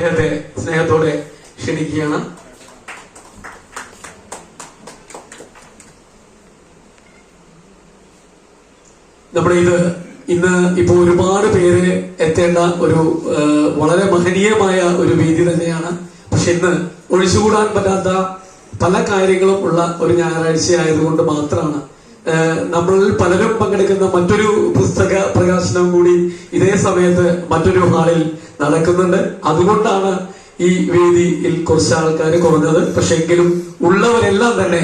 അദ്ദേഹത്തെ സ്നേഹത്തോടെ ക്ഷണിക്കുകയാണ്. നമ്മുടെ ഇത് ഇന്ന് ഇപ്പോൾ ഒരുപാട് പേര് എത്തേണ്ട ഒരു വളരെ മഹനീയമായ ഒരു വേദി തന്നെയാണ്. പക്ഷെ ഇന്ന് ഒഴിച്ചുകൂടാൻ പറ്റാത്ത പല കാര്യങ്ങളും ഉള്ള ഒരു ഞായറാഴ്ച ആയതുകൊണ്ട് മാത്രമാണ് നമ്മൾ പലരും പങ്കെടുക്കുന്ന മറ്റൊരു പുസ്തക പ്രകാശനം കൂടി ഇതേ സമയത്ത് മറ്റൊരു ഹാളിൽ നടക്കുന്നുണ്ട്. അതുകൊണ്ടാണ് ഈ വേദിയിൽ കുറച്ച് ആൾക്കാർ കുറഞ്ഞത്. പക്ഷെ എങ്കിലും ഉള്ളവരെല്ലാം തന്നെ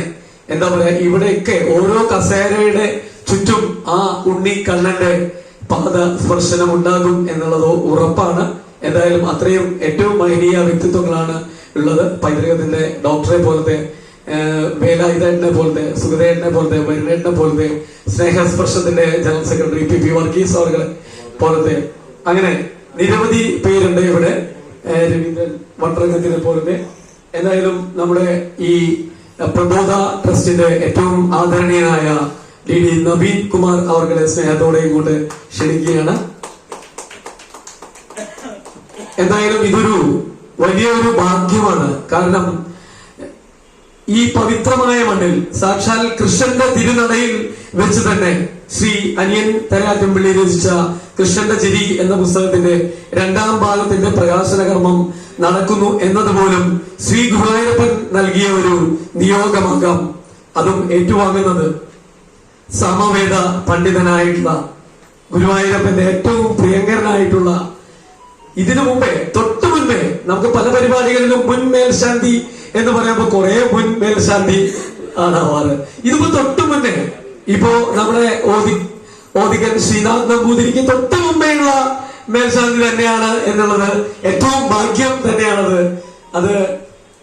എന്താ പറയാ ഇവിടെയൊക്കെ ഓരോ കസേരയുടെ ചുറ്റും ആ ഉണ്ണി കണ്ണന്റെ പാദ സ്പർശനം ഉണ്ടാകും എന്നുള്ളത് ഉറപ്പാണ്. എന്തായാലും അത്രയും ഏറ്റവും മഹനീയ വ്യക്തിത്വങ്ങളാണ് ഉള്ളത്. പൈതൃകത്തിന്റെ ഡോക്ടറെ പോലത്തെ വേലായുധേട്ടനെ പോലത്തെ സുഗതേട്ടനെ പോലത്തെ വരുണേട്ടനെ പോലത്തെ സ്നേഹസ്പർശത്തിന്റെ general secretary P P Varghese അവർ പോലത്തെ അങ്ങനെ നിരവധി പേരുണ്ട് ഇവിടെ. രവീന്ദ്രൻ വട്ടറംഗത്തിനെ പോലെ എന്തായാലും നമ്മുടെ ഈ പ്രബോധ ട്രസ്റ്റിന്റെ ഏറ്റവും ആദരണീയനായ ഡി ഡി നവീൻ കുമാർ അവർകളെ സ്നേഹത്തോടെ ഇങ്ങോട്ട് ക്ഷണിക്കുകയാണ്. എന്തായാലും ഇതൊരു വലിയൊരു ഭാഗ്യമാണ്. കാരണം ഈ പവിത്രമായ മണ്ണിൽ സാക്ഷാൽ കൃഷ്ണന്റെ തിരുനടയിൽ വെച്ച് തന്നെ ശ്രീ അനിയൻ തരാറ്റമ്പിള്ളി രചിച്ച കൃഷ്ണന്റെ ചിരി എന്ന പുസ്തകത്തിന്റെ രണ്ടാം ഭാഗത്തിന്റെ പ്രകാശന കർമ്മം നടക്കുന്നു എന്നതുപോലും ശ്രീ ഗുരുവായൂരപ്പൻ നൽകിയ ഒരു നിയോഗമാകാം. അതും ഏറ്റുവാങ്ങുന്നത് സമവേദ പണ്ഡിതനായിട്ടുള്ള ഗുരുവായൂരപ്പന്റെ ഏറ്റവും പ്രിയങ്കരനായിട്ടുള്ള ഇതിനു മുമ്പേ തൊട്ടു മുൻപേ നമുക്ക് പല പരിപാടികളിലും മുൻ മേൽശാന്തി എന്ന് പറയുമ്പോൾ കുറെ മുൻ മേൽശാന്തി ആണാവാറ് ഇതിപ്പോ തൊട്ട് മുന്നേ ഇപ്പോ നമ്മുടെ ഓതി ഓദികൻ ശ്രീനാഥ് നമ്പൂതിരിക്ക് തൊട്ട് മുമ്പേയുള്ള മേൽശാന്തി തന്നെയാണ് എന്നുള്ളത് ഏറ്റവും ഭാഗ്യം തന്നെയാണത്. അത്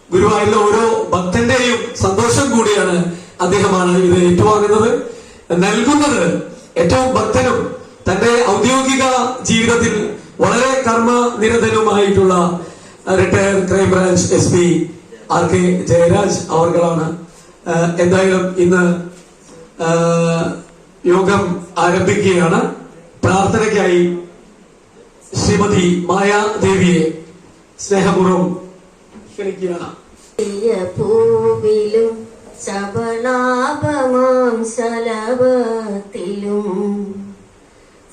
ഗുരുവായൂരിലെ ഓരോ ഭക്തന്റെയും സന്തോഷം കൂടിയാണ് അദ്ദേഹമാണ് ഇത് ഏറ്റുവാങ്ങുന്നത്. നൽകുന്നത് ഏറ്റവും ഭക്തനും തന്റെ ഔദ്യോഗിക ജീവിതത്തിൽ വളരെ കർമ്മ നിരതനുമായിട്ടുള്ള retired crime branch S P R K Jayaraj അവർകളാണ്. എന്തായാലും ഇന്ന് യോഗം ആരംഭിക്കുകയാണ്. പ്രാർത്ഥനയ്ക്കായി ശ്രീമതി മായാദേവിയെ സ്നേഹപൂർവം ക്ഷണിക്കുകയാണ്. പൂവിലും ശബളാപമാം ശലഭത്തിലും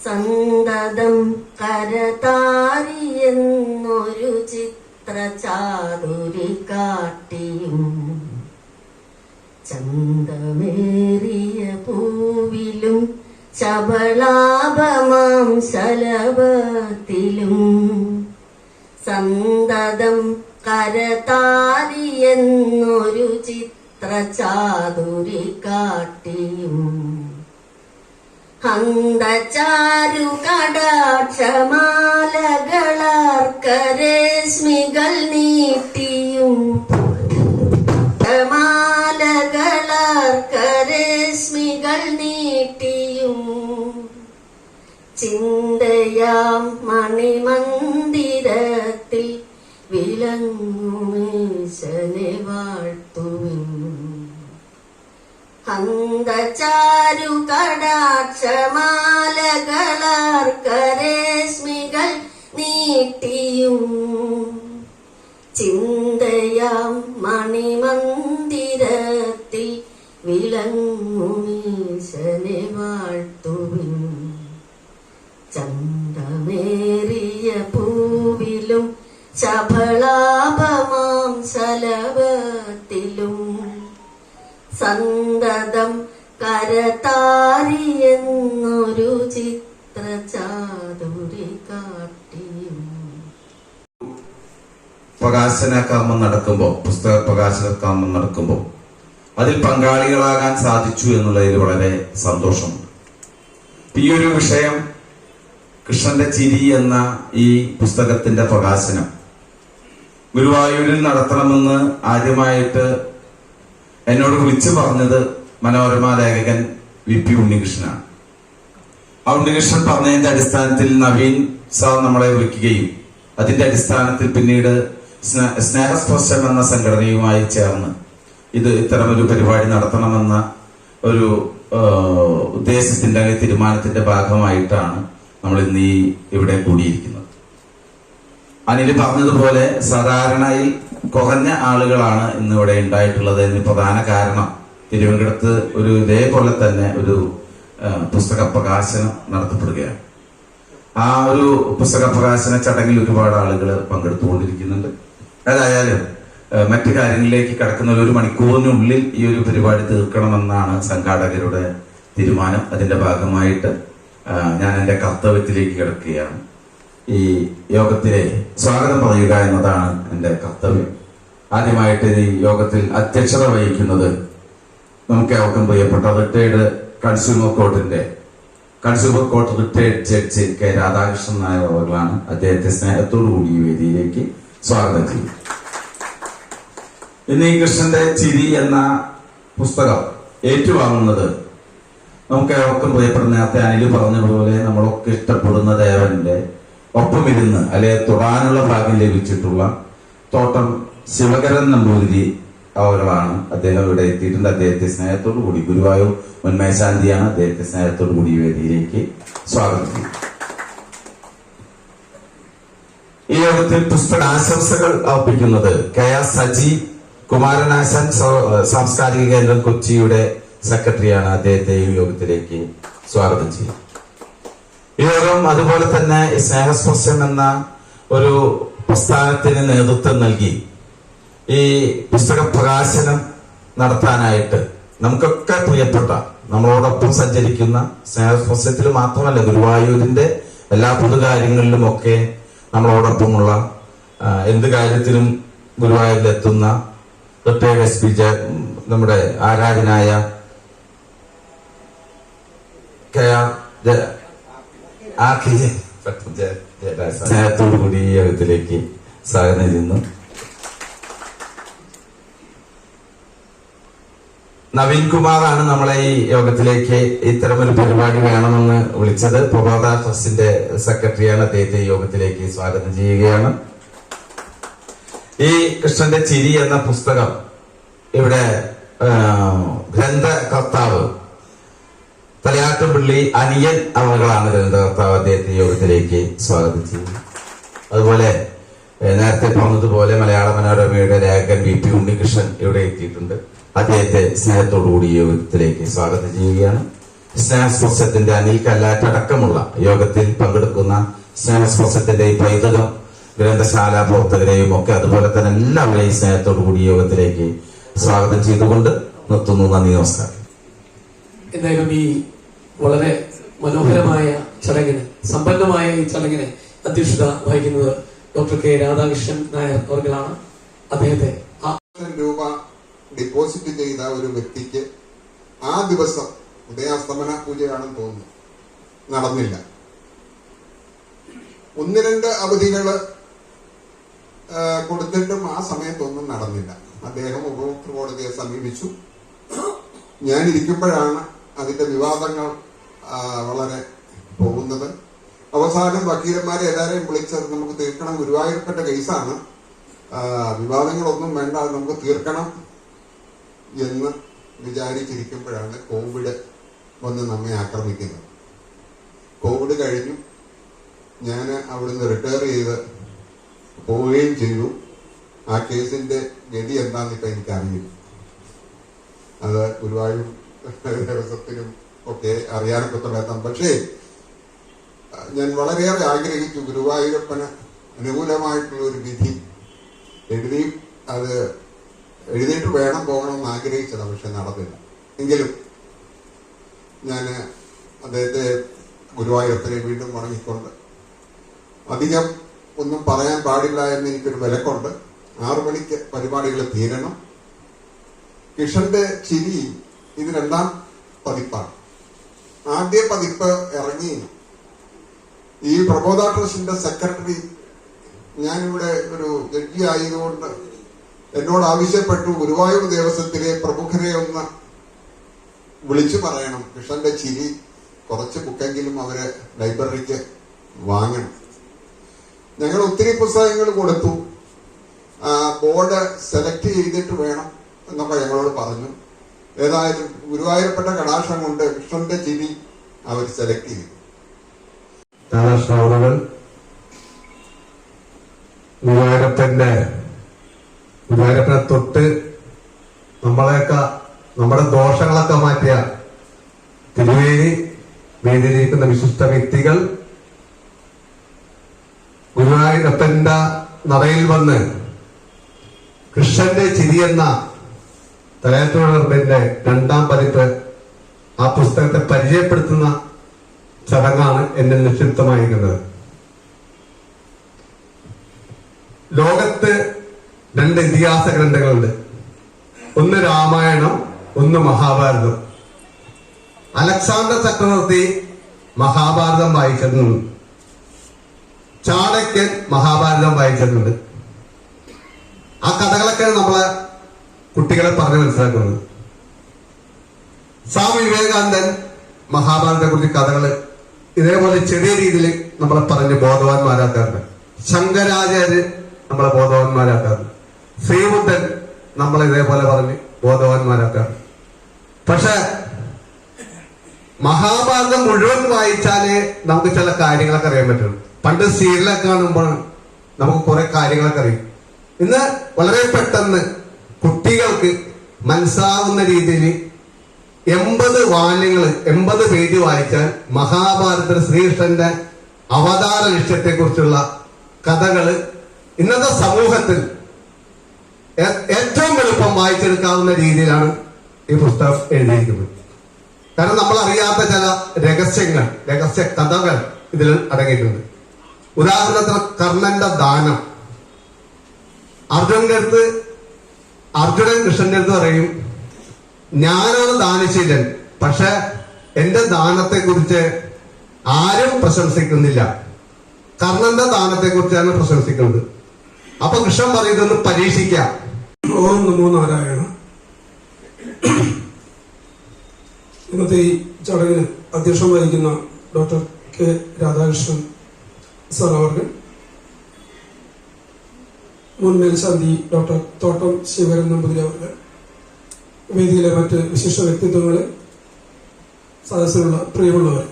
സന്തതം കരതാരിയെന്നൊരു ചിത്ര ചാതുരി കാട്ടിയും ചന്തമേറിയ പൂവിലും ശബളാപമാം ശലഭത്തിലും സന്തതം കരതാരിയെന്നൊരു ചിത്ര ചാതുരി കാട്ടിയും ഹന്തചാരു കടാക്ഷമാലകളർക്കരശ്മികൾ നീട്ടിയും മാലകളർക്കരശ്മികൾ നീട്ടിയും ചിന്തയാം മണിമന്ദിരത്തിൽ വിളങ്ങുമേശനെ വാഴ്ത്തുവിൻ. ഹന്തചാരു കടാക്ഷമാലകളർക്കരശ്മികൾ നീട്ടിയും. ചിന്തയാം മണിമന്ദിരത്തിൽ വിളങ്ങുമീശനെ വാഴ്ത്തുവിൻ. ചന്തമേറിയ പൂവിലും ശബളാപമാം ശലഭത്തിലും സന്തതം കരതാരിയെന്നൊരു ചിത്ര ചാതുരി കാട്ടിയും. പ്രകാശന കർമ്മം നടക്കുമ്പോൾ പുസ്തക പ്രകാശന കർമ്മം നടക്കുമ്പോൾ അതിൽ പങ്കാളികളാകാൻ സാധിച്ചു എന്നുള്ളതിൽ വളരെ സന്തോഷമുണ്ട് ഈ ഒരു വിഷയം കൃഷ്ണന്റെ ചിരി എന്ന ഈ പുസ്തകത്തിന്റെ പ്രകാശനം. ഗുരുവായൂരിൽ നടത്തണമെന്ന് ആദ്യമായിട്ട് എന്നോട് വിളിച്ചു പറഞ്ഞത് മനോരമ ലേഖകൻ വി പി ഉണ്ണികൃഷ്ണനാണ്. ആ ഉണ്ണികൃഷ്ണൻ പറഞ്ഞതിന്റെ അടിസ്ഥാനത്തിൽ നവീൻ സാർ നമ്മളെ വിളിക്കുകയും അതിന്റെ അടിസ്ഥാനത്തിൽ പിന്നീട് സ്നേ- സ്നേഹസ്പർശം എന്ന സംഘടനയുമായി ചേർന്ന് ഇത് ഇത്തരമൊരു പരിപാടി നടത്തണമെന്ന ഒരു ഉദ്ദേശത്തിന്റെ അല്ലെങ്കിൽ തീരുമാനത്തിന്റെ ഭാഗമായിട്ടാണ് നമ്മൾ ഇന്ന് ഈ ഇവിടെ കൂടിയിരിക്കുന്നത്. അനിൽ പറഞ്ഞതുപോലെ സാധാരണയിൽ കുറഞ്ഞ ആളുകളാണ് ഇന്ന് ഇവിടെ ഉണ്ടായിട്ടുള്ളത്. എന്ന് പ്രധാന കാരണം തിരുവനന്തപുരത്ത് ഒരു ഇതേപോലെ തന്നെ ഒരു പുസ്തക പ്രകാശനം നടത്തപ്പെടുകയാണ്. ആ ഒരു പുസ്തക പ്രകാശന ചടങ്ങിൽ ഒരുപാട് ആളുകൾ പങ്കെടുത്തുകൊണ്ടിരിക്കുന്നുണ്ട്. ഏതായാലും മറ്റു കാര്യങ്ങളിലേക്ക് കടക്കുന്ന ഒരു മണിക്കൂറിനുള്ളിൽ ഈ ഒരു പരിപാടി തീർക്കണമെന്നാണ് സംഘാടകരുടെ തീരുമാനം. അതിന്റെ ഭാഗമായിട്ട് ഞാൻ എന്റെ കർത്തവ്യത്തിലേക്ക് കിടക്കുകയാണ്. ഈ യോഗത്തിലെ സ്വാഗതം പറയുക എന്നതാണ് എന്റെ കർത്തവ്യം. ആദ്യമായിട്ട് ഈ യോഗത്തിൽ അധ്യക്ഷത വഹിക്കുന്നത് നമുക്ക് ഏവർക്കും പ്രിയപ്പെട്ട retired consumer കോർട്ടിന്റെ consumer court retired judge K Radhakrishnan Nair അവர்களാണ് അദ്ദേഹത്തെ സ്നേഹത്തോടു കൂടി ഈ വേദിയിലേക്ക് സ്വാഗതം ചെയ്യും ഇന്ന് ഈ കൃഷ്ണന്റെ ചിരി എന്ന പുസ്തകം ഏറ്റുവാങ്ങുന്നത് നമുക്ക് ഏവർക്കും പ്രിയപ്പെടുന്ന നേരത്തെ അനിൽ പറഞ്ഞതുപോലെ നമ്മളൊക്കെ ഇഷ്ടപ്പെടുന്ന ദേവന്റെ ഒപ്പമിരുന്ന് അല്ലെ തൊടാനുള്ള ഭാഗ്യം ലഭിച്ചിട്ടുള്ള തോട്ടം ശിവകരൻ നമ്പൂതിരി അവരാണ്. അദ്ദേഹം ഇവിടെ എത്തിയിട്ടുണ്ട്. അദ്ദേഹത്തെ സ്നേഹത്തോടു കൂടി ഗുരുവായൂർ ഉന്മയശാന്തിയാണ് അദ്ദേഹത്തെ സ്നേഹത്തോടു കൂടി വേദിയിലേക്ക് സ്വാഗതം. ഈ യോഗത്തിൽ പുസ്തക ആശംസകൾ അർപ്പിക്കുന്നത് കെ ആർ സജി കുമാരനാശൻ സാംസ്കാരിക കേന്ദ്രം കൊച്ചിയുടെ സെക്രട്ടറിയാണ്. അദ്ദേഹത്തെ ഈ യോഗത്തിലേക്ക് സ്വാഗതം ചെയ്യും ഈ യോഗം അതുപോലെ തന്നെ സ്നേഹസ്പർശം എന്ന ഒരു പ്രസ്ഥാനത്തിന് നേതൃത്വം നൽകി. ഈ പുസ്തക പ്രകാശനം നടത്താനായിട്ട് നമുക്കൊക്കെ പ്രിയപ്പെട്ട നമ്മളോടൊപ്പം സഞ്ചരിക്കുന്ന സ്നേഹസ്പർശത്തിൽ മാത്രമല്ല ഗുരുവായൂരിന്റെ എല്ലാ പൊതുകാര്യങ്ങളിലും ഒക്കെ നമ്മളോടൊപ്പമുള്ള എന്ത് കാര്യത്തിലും ഗുരുവായൂരിലെത്തുന്ന റിട്ടയർഡ് എസ് പി നമ്മുടെ ആരാധനായ കെ ആർ കൂടി ഈ യോഗത്തിലേക്ക് സ്വാഗതം ചെയ്യുന്നു നവീൻ ആണ് നമ്മളെ ഈ യോഗത്തിലേക്ക് ഇത്തരമൊരു പരിപാടി വേണമെന്ന് വിളിച്ചത്. പ്രഭാത ട്രസ്റ്റിന്റെ സെക്രട്ടറിയാണ്. അദ്ദേഹത്തെ ഈ യോഗത്തിലേക്ക് സ്വാഗതം ചെയ്യുകയാണ്. ഈ കൃഷ്ണന്റെ ചിരി എന്ന പുസ്തകം ഇവിടെ ഗ്രന്ഥകർത്താവ് തലയാട്ടുപള്ളി അനിയൻ അവകളാണ് രണ്ടാർത്താവ് അദ്ദേഹത്തെ യോഗത്തിലേക്ക് സ്വാഗതം ചെയ്യുന്നത് അതുപോലെ നേരത്തെ പറഞ്ഞതുപോലെ മലയാള മനോരമയുടെ ലേഖകൻ വി പി ഉണ്ണികൃഷ്ണൻ ഇവിടെ എത്തിയിട്ടുണ്ട്. അദ്ദേഹത്തെ സ്നേഹത്തോടുകൂടി യോഗത്തിലേക്ക് സ്വാഗതം ചെയ്യുകയാണ്. സ്നേഹസ്പർശത്തിന്റെ അനിൽ കല്ലാറ്റ് അടക്കമുള്ള യോഗത്തിൽ പങ്കെടുക്കുന്ന സ്നേഹസ്പർശത്തിന്റെ പൈതൃകം ഗ്രന്ഥശാല പ്രവർത്തകരെയും ഒക്കെ അതുപോലെ തന്നെ എല്ലാവരെയും സ്നേഹത്തോടു കൂടി യോഗത്തിലേക്ക് സ്വാഗതം ചെയ്തുകൊണ്ട് നിർത്തുന്നു. നന്ദി നമസ്കാരം. എന്തായാലും ഈ വളരെ മനോഹരമായ ചടങ്ങിന് സമ്പന്നമായ ഈ ചടങ്ങിന് അധ്യക്ഷത വഹിക്കുന്നത് ഡോക്ടർ കെ രാധാകൃഷ്ണൻ നായർ അവർകളാണ് അദ്ദേഹത്തെ രൂപ ഡിപ്പോസിറ്റ് ചെയ്ത ഒരു വ്യക്തിക്ക് ആ ദിവസം ഉദയാസ്തമന പൂജയാണെന്ന് തോന്നുന്നു. നടന്നില്ല. ഒന്ന് രണ്ട് അവധികൾ കൊടുത്തിട്ടും ആ സമയത്തൊന്നും നടന്നില്ല. അദ്ദേഹം ഉപഭോക്തൃ കോടതിയെ സമീപിച്ചു. ഞാൻ ഇരിക്കുമ്പോഴാണ് അതിന്റെ വിവാദങ്ങൾ വളരെ പോകുന്നത്. അവസാനം വക്കീലന്മാരെ എല്ലാവരെയും വിളിച്ചത് നമുക്ക് തീർക്കണം. ഗുരുവായൂർപ്പെട്ട കേസാണ്. വിവാദങ്ങളൊന്നും വേണ്ട നമുക്ക് തീർക്കണം എന്ന് വിചാരിച്ചിരിക്കുമ്പോഴാണ് കോവിഡ് വന്ന് നമ്മെ ആക്രമിക്കുന്നത്. കോവിഡ് കഴിഞ്ഞു. ഞാൻ അവിടുന്ന് റിട്ടയർ ചെയ്ത് പോവുകയും ചെയ്തു. ആ കേസിന്റെ ഗതി എന്താണെന്ന് ഇപ്പൊ എനിക്കറിയില്ല. അത് ഗുരുവായൂർ ദേവസ്വത്തിനും ഒക്കെ അറിയാനൊക്കെ തുടങ്ങാം പക്ഷേ ഞാൻ വളരെയേറെ ആഗ്രഹിച്ചു ഗുരുവായൂരപ്പന് അനുകൂലമായിട്ടുള്ള ഒരു വിധി എഴുതി അത് എഴുതിയിട്ട് വേണം പോകണമെന്ന് ആഗ്രഹിച്ചതാണ് പക്ഷെ നടന്നില്ല. എങ്കിലും ഞാൻ അദ്ദേഹത്തെ ഗുരുവായൂരപ്പനെ വീണ്ടും വണങ്ങിക്കൊണ്ട് അധികം ഒന്നും പറയാൻ പാടില്ല എന്ന് എനിക്കൊരു വിലക്കുണ്ട്. ആറു മണിക്ക് പരിപാടികൾ തീരണം. കിഷന്റെ ചിരി ഇത് രണ്ടാം പതിപ്പാണ്. ആദ്യ പതിപ്പ് ഇറങ്ങി. ഈ പ്രബോധ ട്രസ്റ്റിന്റെ സെക്രട്ടറി ഞാനിവിടെ ഒരു ജഡ്ജി ആയതുകൊണ്ട് എന്നോട് ആവശ്യപ്പെട്ടു ഗുരുവായൂർ ദേവസ്വത്തിലെ പ്രമുഖരെ ഒന്ന് വിളിച്ചു പറയണം. കൃഷ്ണന്റെ ചിരി കുറച്ച് ബുക്കെങ്കിലും അവർ ലൈബ്രറിക്ക് വാങ്ങണം. ഞങ്ങൾ ഒത്തിരി പുസ്തകങ്ങൾ കൊടുത്തു. ബോർഡ് സെലക്ട് ചെയ്തിട്ട് വേണം എന്നൊക്കെ ഞങ്ങളോട് പറഞ്ഞു. ഏതായാലും ഗുരുവായൂരപ്പെട്ട കടാക്ഷം കൊണ്ട് കൃഷ്ണന്റെ ചിരി അവർ സെലക്ട് ചെയ്തു. അവറുകൾ ഗുരുവായൂരപ്പന്റെ ഗുരുവായൂരപ്പനെ തൊട്ട് നമ്മളെയൊക്കെ നമ്മുടെ ദോഷങ്ങളൊക്കെ മാറ്റിയ തിരുവേലി വേദിയിലിരിക്കുന്ന വിശിഷ്ട വ്യക്തികൾ ഗുരുവായൂരപ്പന്റെ നടയിൽ വന്ന് കൃഷ്ണന്റെ ചിരി എന്ന തലയത്തുണർബിന്റെ രണ്ടാം പതിപ്പ് ആ പുസ്തകത്തെ പരിചയപ്പെടുത്തുന്ന ചടങ്ങാണ് എന്നെ നിക്ഷിപ്തമായിരിക്കുന്നത്. ലോകത്ത് രണ്ട് ഇതിഹാസ ഗ്രന്ഥങ്ങളുണ്ട്. ഒന്ന് രാമായണം ഒന്ന് മഹാഭാരതം. അലക്സാണ്ടർ ചക്രവർത്തി മഹാഭാരതം വായിച്ചിരുന്നു. ചാണക്യൻ മഹാഭാരതം വായിച്ചിട്ടുണ്ട് ആ കഥകളൊക്കെ നമ്മളെ കുട്ടികളെ പറഞ്ഞ് മനസ്സിലാക്കുന്നത്. സ്വാമി വിവേകാനന്ദൻ മഹാഭാരതത്തെ കുറിച്ച് കഥകൾ ഇതേപോലെ ചെറിയ രീതിയിൽ നമ്മളെ പറഞ്ഞ് ബോധവാന്മാരാക്കാറുണ്ട്. ശങ്കരാചാര്യ നമ്മളെ ബോധവാന്മാരാക്കാറുണ്ട്. ശ്രീബുദ്ധൻ നമ്മളെ ഇതേപോലെ പറഞ്ഞ് ബോധവാന്മാരാക്കാറുണ്ട്. പക്ഷെ മഹാഭാരതം മുഴുവൻ വായിച്ചാലേ നമുക്ക് ചില കാര്യങ്ങളൊക്കെ അറിയാൻ പറ്റുള്ളൂ. പണ്ട് സീരിയലൊക്കെ കാണുമ്പോൾ നമുക്ക് കുറെ കാര്യങ്ങളൊക്കെ അറിയും. ഇന്ന് വളരെ പെട്ടെന്ന് കുട്ടികൾക്ക് മനസ്സാവുന്ന രീതിയിൽ എൺപത് വാല്യങ്ങൾ എൺപത് പേജ് വായിച്ചാൽ മഹാഭാരത ശ്രീകൃഷ്ണന്റെ അവതാര ലക്ഷ്യത്തെ കുറിച്ചുള്ള കഥകൾ ഇന്നത്തെ സമൂഹത്തിൽ ഏറ്റവും എളുപ്പം വായിച്ചെടുക്കാവുന്ന രീതിയിലാണ് ഈ പുസ്തകം എഴുതിയിരിക്കുന്നത്. കാരണം നമ്മൾ അറിയാത്ത ചില രഹസ്യങ്ങൾ രഹസ്യ കഥകൾ ഇതിൽ അടങ്ങിയിട്ടുണ്ട്. ഉദാഹരണത്തിന് കർണന്റെ ദാനം. അർജുനന്റെ അർജുനൻ കൃഷ്ണന്റെ അടുത്ത് പറയും ഞാനാണ് ദാനശീലൻ പക്ഷെ എന്റെ ദാനത്തെ കുറിച്ച് ആരും പ്രശംസിക്കുന്നില്ല. കർണന്റെ ദാനത്തെ കുറിച്ചാണ് പ്രശംസിക്കുന്നത്. അപ്പൊ കൃഷ്ണൻ പറയുന്നത് പരീക്ഷിക്കാം. ഓം നമോ നാരായണ. ഇന്നത്തെ ഈ ചടങ്ങിന് അധ്യക്ഷം വഹിക്കുന്ന ഡോക്ടർ കെ രാധാകൃഷ്ണൻ സർ അവർക്ക് മുൻ മേൽശാന്തി ഡോക്ടർ തോട്ടം ശിവരൻ നമ്പൂതിരി വേദിയിലെ മറ്റ് വിശിഷ്ട വ്യക്തിത്വങ്ങളെ സദസ്സിലുള്ള പ്രിയമുള്ളവർ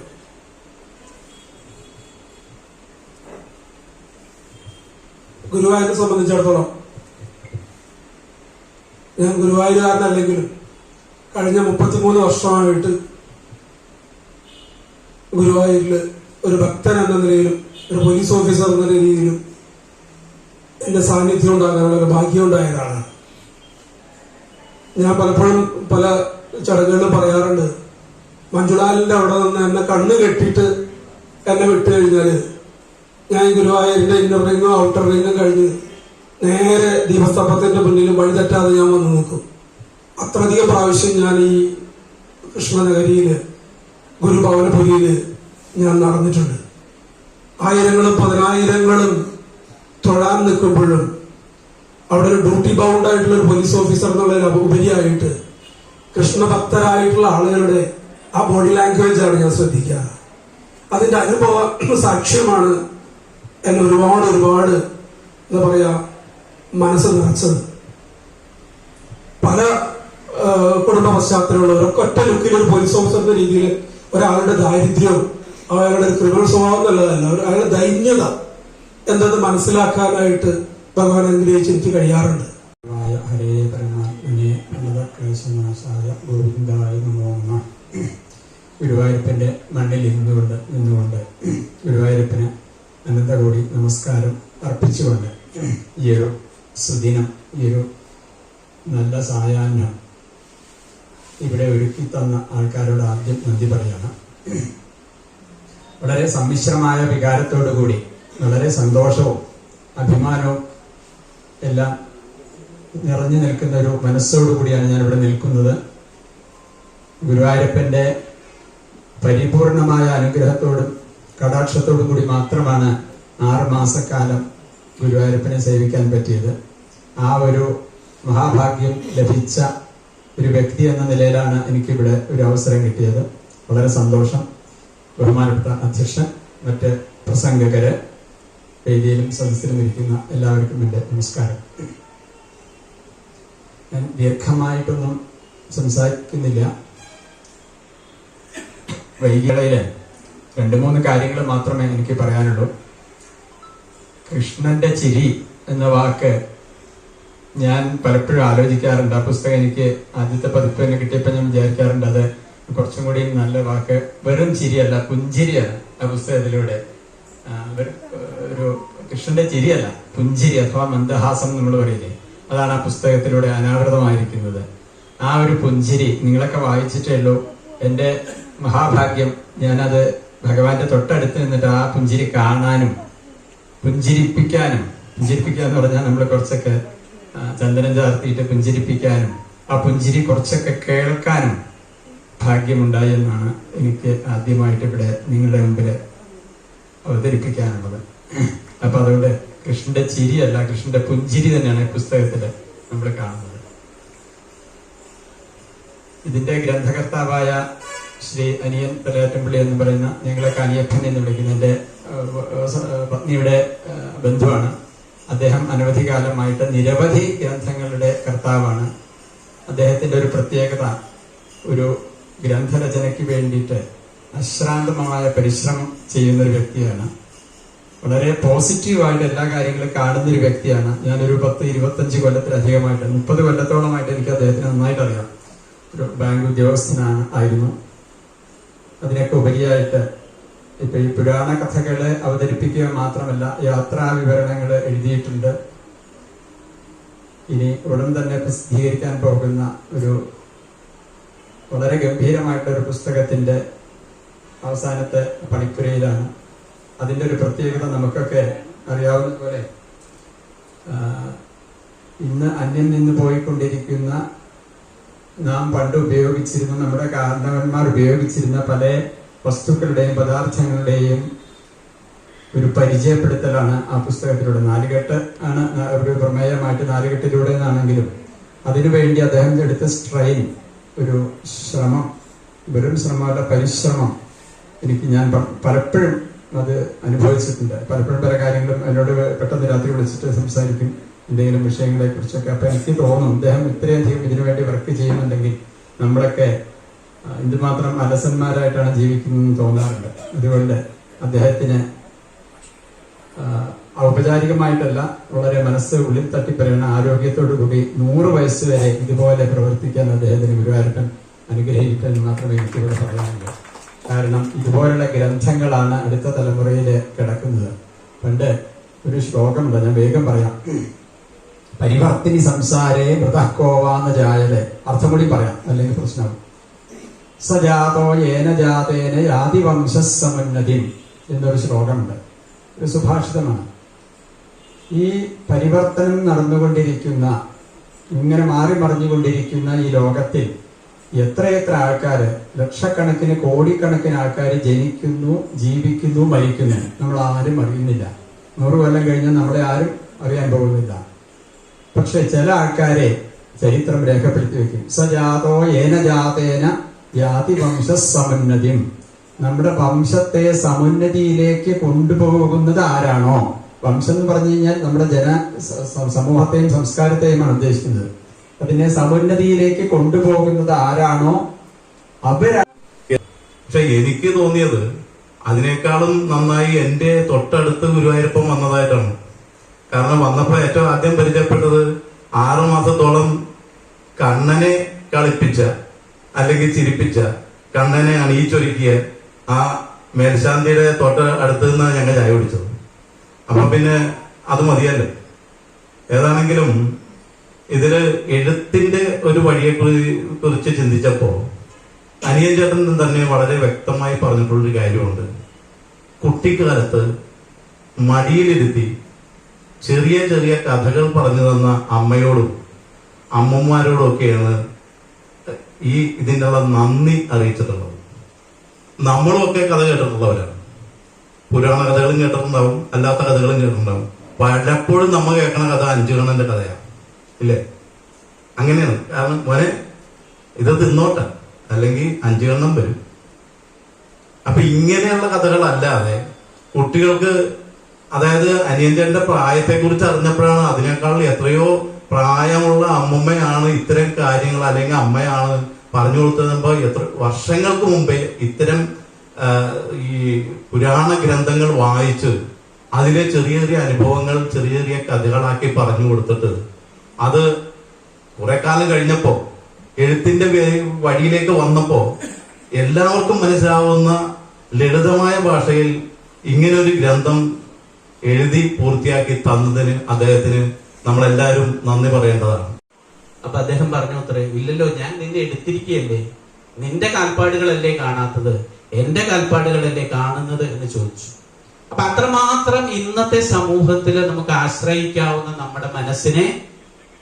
ഗുരുവായൂരെ സംബന്ധിച്ചിടത്തോളം ഞാൻ ഗുരുവായൂരുകാരനല്ലെങ്കിലും കഴിഞ്ഞ മുപ്പത്തിമൂന്ന് വർഷമായിട്ട് ഗുരുവായൂരിൽ ഒരു ഭക്തൻ എന്ന നിലയിലും ഒരു പോലീസ് ഓഫീസർ എന്ന രീതിയിലും എന്റെ സാന്നിധ്യം ഉണ്ടാകാനുള്ള ഒരു ഭാഗ്യം ഉണ്ടായതാണ്. ഞാൻ പലപ്പോഴും പല ചടങ്ങുകളിലും പറയാറുണ്ട് മഞ്ജുളാലിന്റെ അവിടെ നിന്ന് എന്നെ കണ്ണ് കെട്ടിയിട്ട് എന്നെ വിട്ടു കഴിഞ്ഞാൽ ഞാൻ ഗുരുവായൂരിന്റെ ഇന്നർ റിങ്ങും ഔട്ടർ റിങ്ങും കഴിഞ്ഞ് നേരെ ദീപസ്തംഭത്തിന്റെ മുന്നിൽ വഴിതെറ്റാതെ ഞാൻ വന്ന് നോക്കും അത്രയധികം പ്രാവശ്യം ഞാൻ ഈ കൃഷ്ണനഗരിയിൽ ഗുരുഭവനപുരിയിൽ ഞാൻ നടന്നിട്ടുണ്ട്. ആയിരങ്ങളും പതിനായിരങ്ങളും തൊഴാൻ നിൽക്കുമ്പോഴും അവിടെ ഒരു ഡ്യൂട്ടി ബൗണ്ട് ആയിട്ടുള്ള ഒരു പോലീസ് ഓഫീസർ എന്നുള്ളതിന് ഉപരിയായിട്ട് കൃഷ്ണഭക്തരായിട്ടുള്ള ആളുകളുടെ ആ ബോഡി ലാംഗ്വേജ് ആണ് ഞാൻ ശ്രദ്ധിക്കുക. അതിന്റെ അനുഭവ സാക്ഷ്യമാണ് എന്നെ ഒരുപാട് ഒരുപാട് എന്താ പറയാ മനസ്സ് നിറച്ചത്. പല കുടുംബ പശ്ചാത്തലമുള്ളവരൊക്കെ ഒറ്റ ലുക്കിൽ ഒരു പോലീസ് ഓഫീസർ എന്ന രീതിയിൽ ഒരാളുടെ ദാരിദ്ര്യവും അയാളുടെ ഒരു ക്രിമിനൽ സ്വഭാവം എന്നുള്ളതല്ല അയാളുടെ ദൈന്യത എന്തെന്ന് മനസ്സിലാക്കാനായിട്ട് ഭഗവാൻ അനുഗ്രഹിച്ച് എനിക്ക് കഴിയാറുണ്ട്. ഹരേ ഗോവിന്ദായ മണ്ണിൽ ഇരുന്നുകൊണ്ട് നിന്നുകൊണ്ട് ഗുരുവായൂരപ്പന് അനന്തകോടി നമസ്കാരം അർപ്പിച്ചുകൊണ്ട് ഈ ഒരു സുദിനം ഈ ഒരു നല്ല സായാഹ്നം ഇവിടെ ഒരുക്കി തന്ന ആൾക്കാരോട് ആദ്യം നന്ദി പറയണം. വളരെ സമ്മിശ്രമായ വികാരത്തോടു കൂടി വളരെ സന്തോഷവും അഭിമാനവും എല്ലാം നിറഞ്ഞു നിൽക്കുന്ന ഒരു മനസ്സോടു കൂടിയാണ് ഞാൻ ഇവിടെ നിൽക്കുന്നത്. ഗുരുവായൂരപ്പന്റെ പരിപൂർണമായ അനുഗ്രഹത്തോടും കടാക്ഷത്തോടും കൂടി മാത്രമാണ് ആറ് മാസക്കാലം ഗുരുവായൂരപ്പനെ സേവിക്കാൻ പറ്റിയത്. ആ ഒരു മഹാഭാഗ്യം ലഭിച്ച ഒരു വ്യക്തി എന്ന നിലയിലാണ് എനിക്കിവിടെ ഒരു അവസരം കിട്ടിയത്. വളരെ സന്തോഷം. ബഹുമാനപ്പെട്ട അധ്യക്ഷൻ മറ്റ് പ്രസംഗകര് വേദിയിലും സദസ്സിലും ഇരിക്കുന്ന എല്ലാവർക്കും എന്റെ നമസ്കാരം. ഞാൻ ദീർഘമായിട്ടൊന്നും സംസാരിക്കുന്നില്ല. വൈകിളയിൽ രണ്ട് മൂന്ന് കാര്യങ്ങൾ മാത്രമേ എനിക്ക് പറയാനുള്ളൂ. കൃഷ്ണന്റെ ചിരി എന്ന വാക്ക് ഞാൻ പലപ്പോഴും ആലോചിക്കാറുണ്ട്. ആ പുസ്തകം എനിക്ക് ആദ്യത്തെ പതിപ്പ് തന്നെ കിട്ടിയപ്പോൾ ഞാൻ വിചാരിക്കാറുണ്ട് അത് കുറച്ചും കൂടി നല്ല വാക്ക്. വെറും ചിരിയല്ല പുഞ്ചിരിയാണ് ആ പുസ്തകത്തിലൂടെ. ഒരു കൃഷ്ണന്റെ ചിരിയല്ല പുഞ്ചിരി അഥവാ മന്ദഹാസം നമ്മൾ പറയില്ലേ അതാണ് ആ പുസ്തകത്തിലൂടെ അനാവൃതമായിരിക്കുന്നത് ആ ഒരു പുഞ്ചിരി നിങ്ങളൊക്കെ വായിച്ചിട്ടേ ഉള്ളൂ. എന്റെ മഹാഭാഗ്യം ഞാനത് ഭഗവാന്റെ തൊട്ടടുത്ത് നിന്നിട്ട് ആ പുഞ്ചിരി കാണാനും പുഞ്ചിരിപ്പിക്കാനും പുഞ്ചിരിപ്പിക്കുക എന്ന് പറഞ്ഞാൽ നമ്മൾ കുറച്ചൊക്കെ ചന്ദനം ചാർത്തിയിട്ട് പുഞ്ചിരിപ്പിക്കാനും ആ പുഞ്ചിരി കുറച്ചൊക്കെ കേൾക്കാനും ഭാഗ്യമുണ്ടായി എന്നാണ് എനിക്ക് ആദ്യമായിട്ട് ഇവിടെ നിങ്ങളുടെ മുമ്പിൽ അവതരിപ്പിക്കാനുള്ളത്. അപ്പൊ അതുകൊണ്ട് കൃഷ്ണന്റെ ചിരിയല്ല കൃഷ്ണന്റെ പുഞ്ചിരി തന്നെയാണ് പുസ്തകത്തിൽ നമ്മൾ കാണുന്നത്. ഇതിന്റെ ഗ്രന്ഥകർത്താവായ ശ്രീ അനിയൻ തലയാറ്റമ്പള്ളി എന്ന് പറയുന്ന ഞങ്ങളൊക്കെ അനിയപ്പൻ എന്ന് വിളിക്കുന്ന എന്റെ പത്നിയുടെ ബന്ധുവാണ്. അദ്ദേഹം അനവധി കാലമായിട്ട് നിരവധി ഗ്രന്ഥങ്ങളുടെ കർത്താവാണ്. അദ്ദേഹത്തിന്റെ ഒരു പ്രത്യേകത ഒരു ഗ്രന്ഥരചനയ്ക്ക് വേണ്ടിയിട്ട് അശ്രാന്തമായ പരിശ്രമം ചെയ്യുന്ന ഒരു വ്യക്തിയാണ്. വളരെ പോസിറ്റീവായിട്ട് എല്ലാ കാര്യങ്ങളും കാണുന്ന ഒരു വ്യക്തിയാണ്. ഞാനൊരു പത്ത് ഇരുപത്തഞ്ച് കൊല്ലത്തിലധികമായിട്ട് മുപ്പത് കൊല്ലത്തോളമായിട്ട് എനിക്ക് അദ്ദേഹത്തിന് നന്നായിട്ട് അറിയാം ഒരു ബാങ്ക് ഉദ്യോഗസ്ഥനാണ് ആയിരുന്നു. അതിനൊക്കെ ഉപരിയായിട്ട് ഇപ്പൊ ഈ പുരാണ കഥകളെ അവതരിപ്പിക്കുക മാത്രമല്ല യാത്രാ വിവരണങ്ങൾ എഴുതിയിട്ടുണ്ട്. ഇനി ഉടൻ തന്നെ പ്രസിദ്ധീകരിക്കാൻ പോകുന്ന ഒരു വളരെ ഗംഭീരമായിട്ടൊരു പുസ്തകത്തിന്റെ അവസാനത്തെ പണിപ്പുരയിലാണ് അതിന്റെ ഒരു പ്രത്യേകത നമുക്കൊക്കെ അറിയാവുന്ന പോലെ ഇന്ന് അന്യം നിന്ന് പോയിക്കൊണ്ടിരിക്കുന്ന നാം പണ്ട് ഉപയോഗിച്ചിരുന്ന നമ്മുടെ കാരണവന്മാർ ഉപയോഗിച്ചിരുന്ന പല വസ്തുക്കളുടെയും പദാർത്ഥങ്ങളുടെയും ഒരു പരിചയപ്പെടുത്തലാണ് ആ പുസ്തകത്തിലൂടെ. നാലുകെട്ട് ആണ് ഒരു പ്രമേയമായിട്ട് നാലുകെട്ടിലൂടെ എന്നാണെങ്കിലും അതിനുവേണ്ടി അദ്ദേഹം എടുത്ത സ്ട്രെയിൻ ഒരു ശ്രമം വെറും ശ്രമമല്ല പരിശ്രമം. എനിക്ക് ഞാൻ പലപ്പോഴും അത് അനുഭവിച്ചിട്ടുണ്ട്. പലപ്പോഴും പല കാര്യങ്ങളും എന്നോട് പെട്ടെന്ന് രാത്രി വിളിച്ചിട്ട് സംസാരിക്കും. എന്തെങ്കിലും വിഷയങ്ങളെ കുറിച്ചൊക്കെ അപ്പൊ എനിക്ക് തോന്നും അദ്ദേഹം ഇത്രയധികം ഇതിനു വേണ്ടി വർക്ക് ചെയ്യുന്നുണ്ടെങ്കിൽ നമ്മളൊക്കെ എന്തുമാത്രം അലസന്മാരായിട്ടാണ് ജീവിക്കുന്നതെന്ന് തോന്നാറുണ്ട്. അതുകൊണ്ട് അദ്ദേഹത്തിന് ഔപചാരികമായിട്ടല്ല വളരെ മനസ്സ് ഉള്ളിൽ തട്ടിപ്പറയുന്ന ആരോഗ്യത്തോടു കൂടി നൂറ് വയസ്സ് വരെ ഇതുപോലെ പ്രവർത്തിക്കാൻ അദ്ദേഹത്തിന് ഗുരുവായൂരപ്പൻ അനുഗ്രഹിക്കാൻ മാത്രമേ എനിക്കിവിടെ പറയാനുള്ളൂ. കാരണം ഇതുപോലുള്ള ഗ്രന്ഥങ്ങളാണ് അടുത്ത തലമുറയിൽ കിടക്കുന്നത്. പണ്ട് ഒരു ശ്ലോകമുണ്ട് ഞാൻ വേഗം പറയാം. പരിവർത്തിനി സംസാരേ മൃതക്കോവാന്ന ജായതെ. അർത്ഥം കൂടി പറയാം അല്ലെങ്കിൽ പ്രശ്നം സജാതോ ഏന ജാതേന യാതിവംശസമുന്നതി എന്നൊരു ശ്ലോകമുണ്ട്. ഒരു സുഭാഷിതമാണ്. ഈ പരിവർത്തനം നടന്നുകൊണ്ടിരിക്കുന്ന ഇങ്ങനെ മാറി മറിഞ്ഞുകൊണ്ടിരിക്കുന്ന ഈ ലോകത്തിൽ എത്രയെത്ര ആൾക്കാർ ലക്ഷക്കണക്കിന് കോടിക്കണക്കിന് ആൾക്കാർ ജനിക്കുന്നു ജീവിക്കുന്നു മരിക്കുന്നു. നമ്മൾ ആരും അറിയുന്നില്ല. നൂറ് കൊല്ലം കഴിഞ്ഞാൽ നമ്മളെ ആരും അറിയാൻ പോകുന്നില്ല. പക്ഷെ ചില ആൾക്കാരെ ചരിത്രം രേഖപ്പെടുത്തി വെക്കും. സജാതോ ഏന ജാതേന ജാതി വംശ സമുന്നതിയും നമ്മുടെ വംശത്തെ സമുന്നതിയിലേക്ക് കൊണ്ടുപോകുന്നത് ആരാണോ? വംശം എന്ന് പറഞ്ഞു കഴിഞ്ഞാൽ നമ്മുടെ ജന സമൂഹത്തെയും സംസ്കാരത്തെയുമാണ് ഉദ്ദേശിക്കുന്നത്. അതിനെ സമുന്നതിയിലേക്ക് കൊണ്ടുപോകുന്നത് ആരാണോ അവരാ പക്ഷെ എനിക്ക് തോന്നിയത് അതിനേക്കാളും നന്നായി എന്റെ തൊട്ടടുത്ത് ഗുരുവായൂരപ്പം വന്നതായിട്ടാണ്. കാരണം വന്നപ്പോ ഏറ്റവും ആദ്യം പരിചയപ്പെട്ടത് ആറു മാസത്തോളം കണ്ണനെ കളിപ്പിച്ച അല്ലെങ്കിൽ ചിരിപ്പിച്ച കണ്ണനെ അണിയിച്ചൊരുക്കിയ ആ മേൽശാന്തിയുടെ തൊട്ട അടുത്ത് നിന്നാണ് ഞങ്ങൾ ചായ കുടിച്ചത്. അപ്പൊ പിന്നെ അത് മതിയല്ലോ. ഏതാണെങ്കിലും ഇതിൽ എഴുത്തിന്റെ ഒരു വഴിയെ കുറി- കുറിച്ച് ചിന്തിച്ചപ്പോ അനിയൻ ചേട്ടൻ തന്നെ വളരെ വ്യക്തമായി പറഞ്ഞിട്ടുള്ളൊരു കാര്യമുണ്ട്. കുട്ടിക്കാലത്ത് മടിയിലിരുത്തി ചെറിയ ചെറിയ കഥകൾ പറഞ്ഞു തന്ന അമ്മയോടും അമ്മമാരോടും ഒക്കെയാണ് ഈ ഇതിനുള്ള നന്ദി അറിയിച്ചിട്ടുള്ളത്. നമ്മളും ഒക്കെ കഥ കേട്ടിട്ടുള്ളവരാണ്. പുരാണ കഥകളും കേട്ടിട്ടുണ്ടാവും അല്ലാത്ത കഥകളും കേട്ടിട്ടുണ്ടാവും. പലപ്പോഴും നമ്മൾ കേൾക്കുന്ന കഥ അഞ്ചുകണ്ണന്റെ കഥയാണ്. ഇല്ലേ? അങ്ങനെയാണ്. കാരണം മോനെ ഇത് തിന്നോട്ടെ. അല്ലെങ്കിൽ അഞ്ചു എണ്ണം വരും. അപ്പൊ ഇങ്ങനെയുള്ള കഥകളല്ലാതെ കുട്ടികൾക്ക് അതായത് അനിയന്റെ പ്രായത്തെ കുറിച്ച് അറിഞ്ഞപ്പോഴാണ് അതിനേക്കാൾ എത്രയോ പ്രായമുള്ള അമ്മമ്മയാണ് ഇത്തരം കാര്യങ്ങൾ അല്ലെങ്കിൽ അമ്മയാണ് പറഞ്ഞു കൊടുത്തതുമ്പോ എത്ര വർഷങ്ങൾക്ക് മുമ്പേ ഇത്തരം ഈ പുരാണ ഗ്രന്ഥങ്ങൾ വായിച്ച് അതിലെ ചെറിയ ചെറിയ അനുഭവങ്ങൾ ചെറിയ ചെറിയ കഥകളാക്കി പറഞ്ഞു കൊടുത്തിട്ട് അത് കുറെ കാലം കഴിഞ്ഞപ്പോ എഴുത്തിന്റെ വഴിയിലേക്ക് വന്നപ്പോ എല്ലാവർക്കും മനസ്സിലാവുന്ന ലളിതമായ ഭാഷയിൽ ഇങ്ങനൊരു ഗ്രന്ഥം എഴുതി പൂർത്തിയാക്കി തന്നതിന് അദ്ദേഹത്തിന് നമ്മളെല്ലാവരും നന്ദി പറയേണ്ടതാണ്. അപ്പൊ അദ്ദേഹം പറഞ്ഞു അത്രേ ഇല്ലല്ലോ ഞാൻ നിന്നെ എടുത്തിരിക്കുകയല്ലേ? നിന്റെ കാൽപ്പാടുകളല്ലേ കാണാത്തത്? എന്റെ കാൽപ്പാടുകളല്ലേ കാണുന്നത്? എന്ന് ചോദിച്ചു. അപ്പൊ അത്രമാത്രം ഇന്നത്തെ സമൂഹത്തിൽ നമുക്ക് ആശ്രയിക്കാവുന്ന നമ്മുടെ മനസ്സിനെ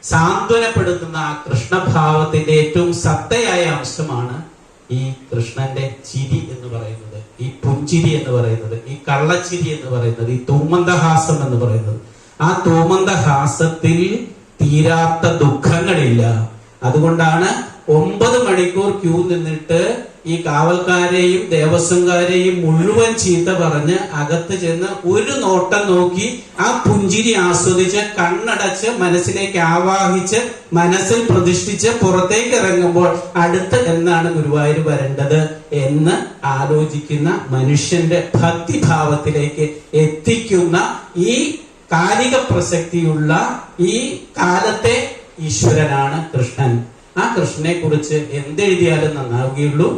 സാന്ത്വനപ്പെടുത്തുന്ന ആ കൃഷ്ണഭാവത്തിന്റെ ഏറ്റവും സത്തയായ അംശമാണ് ഈ കൃഷ്ണന്റെ ചിരി എന്ന് പറയുന്നത്. ഈ പുഞ്ചിരി എന്ന് പറയുന്നത്. ഈ കള്ളച്ചിരി എന്ന് പറയുന്നത്. ഈ തൂമന്തഹാസം എന്ന് പറയുന്നത്. ആ തൂമന്തഹാസത്തിൽ തീരാത്ത ദുഃഖങ്ങളില്ല. അതുകൊണ്ടാണ് ഒമ്പത് മണിക്കൂർ ക്യൂ നിന്നിട്ട് ഈ കാവൽക്കാരെയും ദേവസ്വംകാരെയും മുഴുവൻ ചീത്ത പറഞ്ഞ് അകത്ത് ചെന്ന് ഒരു നോട്ടം നോക്കി ആ പുഞ്ചിരി ആസ്വദിച്ച് കണ്ണടച്ച് മനസ്സിലേക്ക് ആവാഹിച്ച് മനസ്സിൽ പ്രതിഷ്ഠിച്ച് പുറത്തേക്ക് ഇറങ്ങുമ്പോൾ അടുത്ത് എന്നാണ് ഗുരുവായൂർ വരേണ്ടത് എന്ന് ആലോചിക്കുന്ന മനുഷ്യന്റെ ഭക്തിഭാവത്തിലേക്ക് എത്തിക്കുന്ന ഈ കാലിക പ്രസക്തിയുള്ള ഈ കാലത്തെ ഈശ്വരനാണ് കൃഷ്ണൻ. ആ കൃഷ്ണനെ കുറിച്ച് എന്തെഴുതിയാലും നന്നാവുകയുള്ളൂ.